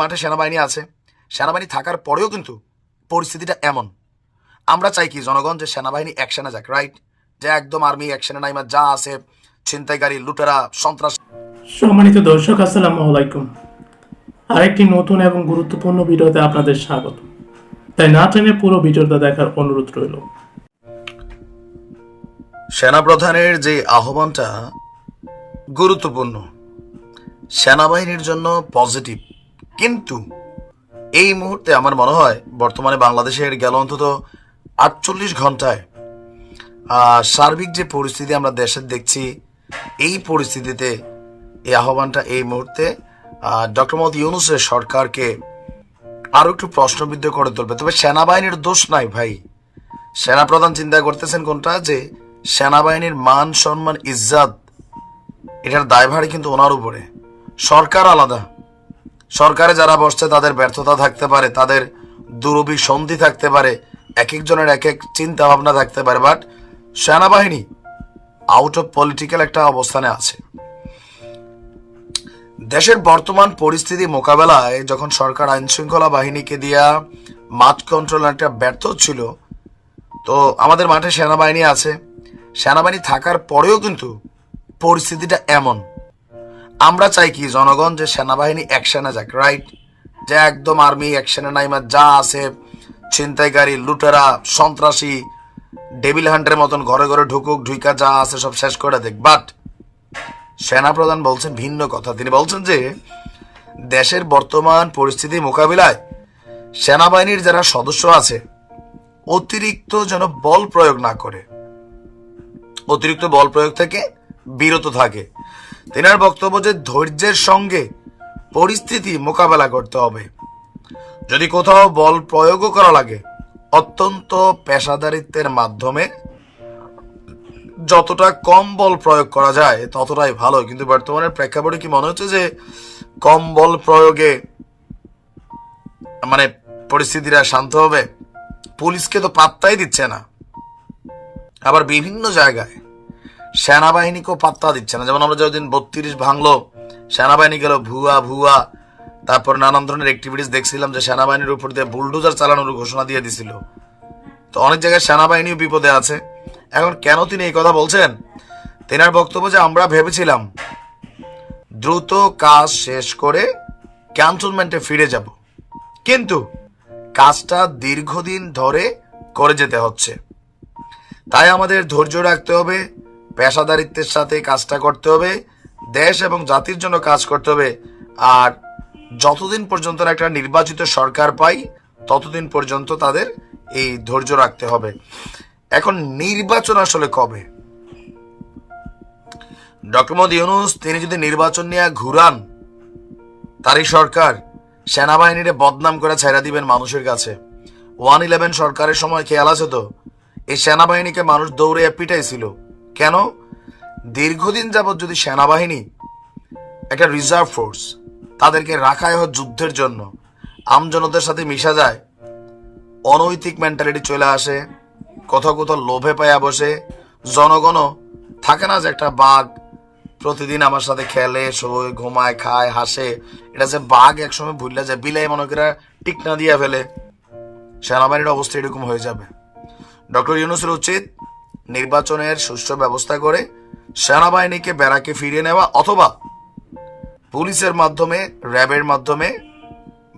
মাঠে সেনাবাহিনী আছে। সেনাবাহিনী থাকার পরেও কিন্তু পরিস্থিতিটা এমন। আমরা চাই কি জনগণ যে সেনাবাহিনী অ্যাকশনে যাক রাইট যে একদম আর্মি অ্যাকশনে নাইমা যা আছে ছিনতাইকারী লুটেরা সন্ত্রাস সম্মানিত দর্শক আসসালামু আলাইকুম। আরেকটি নতুন এবং গুরুত্বপূর্ণ ভিডিওতে আপনাদের স্বাগত। তাই না টেনে পুরো ভিডিওটা দেখার অনুরোধ রইল। সেনাপ্রধানের যে আহ্বানটা গুরুত্বপূর্ণ। সেনাবাহিনীর জন্য পজিটিভ কিন্তু এই মুহূর্তে আমার মনে হয় বর্তমানে বাংলাদেশের গেল অন্তত আটচল্লিশ ঘন্টায় সার্বিক যে পরিস্থিতি আমরা দেশের দেখছি, এই পরিস্থিতিতে এই আহ্বানটা এই মুহূর্তে ডক্টর মোহাম্মদ ইউনুসের সরকারকে আরও একটু প্রশ্নবিদ্ধ করে তুলবে। তবে সেনাবাহিনীর দোষ নাই ভাই। সেনাপ্রধান চিন্তা করতেছেন কোনটা? যে সেনাবাহিনীর মান, সম্মান, ইজ্জাত, এটার দায়ভারই কিন্তু ওনার উপরে। সরকার আলাদা। সরকারে যারা বসছে, তাদের ব্যর্থতা থাকতে পারে, তাদের দুরভিসন্ধি থাকতে পারে এক একজনের এক এক চিন্তা ভাবনা থাকতে পারে বাট সেনাবাহিনী আউট অফ পলিটিক্যাল একটা অবস্থানে আছে। দেশের বর্তমান পরিস্থিতি মোকাবেলায় যখন সরকার আইন শৃঙ্খলা বাহিনীকে দিয়া মাঠ কন্ট্রোল একটা ব্যর্থ ছিল, তো আমাদের মাঠে সেনাবাহিনী আছে। সেনাবাহিনী থাকার পরেও কিন্তু পরিস্থিতিটা এমন। আমরা চাই কি জনগণ যে সেনাবাহিনী অ্যাকশনে যাক রাইট যে একদম আর্মি অ্যাকশনে নাইমা যা আছে, ছিনতাইকারী, লুটেরা, সন্ত্রাসী ডেভিল হান্টের মতন ঘরে ঘরে ঢুকুক, ঢুইকা যা আছে সব শেষ করে দেখ বাট সেনাপ্রধান বলছেন ভিন্ন কথা। তিনি বলছেন যে, দেশের বর্তমান পরিস্থিতি মোকাবিলায় সেনাবাহিনীর যারা সদস্য আছে, অতিরিক্ত যেন বল প্রয়োগ না করে। অতিরিক্ত বল প্রয়োগ থেকে বিরত থাকে। তেনার বক্তব্য যে ধৈর্যের সঙ্গে পরিস্থিতি মোকাবেলা করতে হবে। যদি কোথাও বল প্রয়োগও করা লাগে, অত্যন্ত পেশাদারিত্বের মাধ্যমে যতটা কম বল প্রয়োগ করা যায়, ততটাই ভালো। কিন্তু বর্তমানের প্রেক্ষাপটে কি মনে হচ্ছে যে কম বল প্রয়োগে মানে পরিস্থিতিটা শান্ত হবে? পুলিশকে তো পাত্তাই দিচ্ছে না। আবার বিভিন্ন জায়গায় সেনাবাহিনীকেও পাত্তা দিচ্ছে না। যেমন আমরা যতদিন বত্রিশ ভাঙলো, সেনাবাহিনী গেল ভুয়া ভুয়া, তারপর নানান ধরনের অ্যাক্টিভিটিস দেখছিলাম যে সেনাবাহিনীর উপর দিয়ে বুলডোজার চালানোর ঘোষণা দিয়ে দিছিল। তো অনেক জায়গায় সেনাবাহিনীও বিপদে আছে। এখন কেন তিনি এই কথা বলছেন? তেনার বক্তব্য যে আমরা ভেবেছিলাম, দ্রুত কাজ শেষ করে ক্যান্টনমেন্টে ফিরে যাব। কিন্তু কাজটা দীর্ঘদিন ধরে করে যেতে হচ্ছে। তাই আমাদের ধৈর্য রাখতে হবে পেশাদারিত্বের সাথে কাজটা করতে হবে, দেশ এবং জাতির জন্য কাজ করতে হবে। আর যতদিন পর্যন্ত একটা নির্বাচিত সরকার পাই, ততদিন পর্যন্ত তাদের এই ধৈর্য রাখতে হবে। এখন নির্বাচন আসলে কবে? ডক্টর মোদী ইউনুস, তিনি যদি নির্বাচন নিয়ে ঘুরান, তারই সরকার সেনাবাহিনীরে বদনাম করে ছেড়ে দিবেন মানুষের কাছে। ওয়ান ইলেভেন সরকারের সময় খেয়াল আছে তো? এই সেনাবাহিনীকে মানুষ দৌড়ে পিটাইছিল। কেন? দীর্ঘদিন যাবৎ যদি সেনাবাহিনী, একটা রিজার্ভ ফোর্স তাদেরকে রাখাই হয় যুদ্ধের জন্য আমজনতার সাথে মিশা যায়, অনৈতিক মেন্টালিটি চলে আসে, কোথাও কোথাও লোভে পায়া বসে, জনগণও থাকে না যে একটা বাঘ প্রতিদিন আমার সাথে খেলে, শোয়, ঘুমায়, খায়, হাসে, এটা যে বাঘ একসময় ভুললে যায়, বিলাই মনে করে টিকনা দিয়া ফেলে, সেনাবাহিনীর অবস্থা এরকম হয়ে যাবে। ডক্টর ইউনুসের উচিত নির্বাচনের সুষ্ঠু ব্যবস্থা করে সেনাবাহিনীকে ব্যারাকে ফিরিয়ে নেওয়া অথবা পুলিশের মাধ্যমে, র্যাবের মাধ্যমে,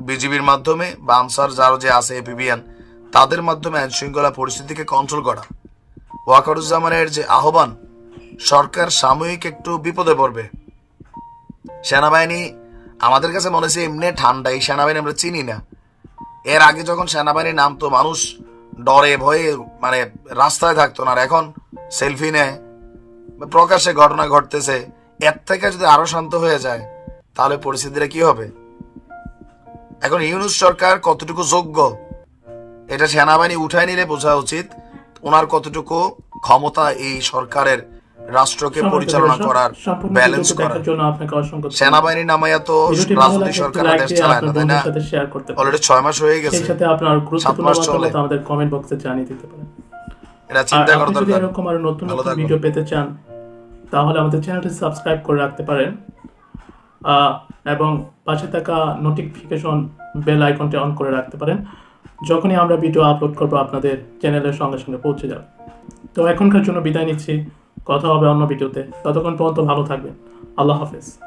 বিজিবির মাধ্যমে বা আনসার যারা যে আছে এপিবিএন তাদের মাধ্যমে আইন শৃঙ্খলা পরিস্থিতিকে কন্ট্রোল করা। ওয়াকারুজ্জামানের যে আহ্বান, সরকার সাময়িক একটু বিপদে পড়বে। সেনাবাহিনী, আমাদের কাছে মনে হচ্ছে এমনি ঠান্ডা এই সেনাবাহিনী আমরা চিনি না। এর আগে যখন সেনাবাহিনী নামতো মানুষ ডরে, ভয়ে মানে রাস্তায় থাকতো না। আর এখন সেলফি নেয় প্রকাশে ঘটনা ঘটতেছে, এর থেকে যদি আরও শান্ত হয়ে যায়, তাহলে পরিস্থিতিটা কি হবে? এখন ইউনুস সরকার কতটুকু যোগ্য, এটা সেনাবাহিনী উঠায় নিলে বোঝা উচিত, ওনার কতটুকু ক্ষমতা এই সরকারের রাষ্ট্রকে পরিচালনা করার ব্যালেন্স করার। জন্য আপনাকে অসংখ্য সেনাবাহিনী নামাইয়া তো রাজনৈতিক সরকার আদেশ চালায় না তাই না? অলরেডি ছয় মাস হয়ে গেছে। সাথে আপনার গুরুত্বপূর্ণ মতামত আমাদের কমেন্ট বক্সে জানিয়ে দিতে পারেন। এটা চিন্তা করার দরকার আপনি যদি এরকম আরও নতুন নতুন ভিডিও পেতে চান তাহলে আমাদের চ্যানেলটি সাবস্ক্রাইব করে রাখতে পারেন। এবং পাশে থাকা নোটিফিকেশন বেল আইকনটি অন করে রাখতে পারেন। যখনই আমরা ভিডিও আপলোড করব আপনাদের চ্যানেলের সঙ্গে সঙ্গে পৌঁছে যাবে। তো এখনকার জন্য বিদায় নিচ্ছি। কথা হবে অন্য ভিডিওতে। ততক্ষণ পর্যন্ত ভালো থাকবেন। আল্লাহ হাফেজ।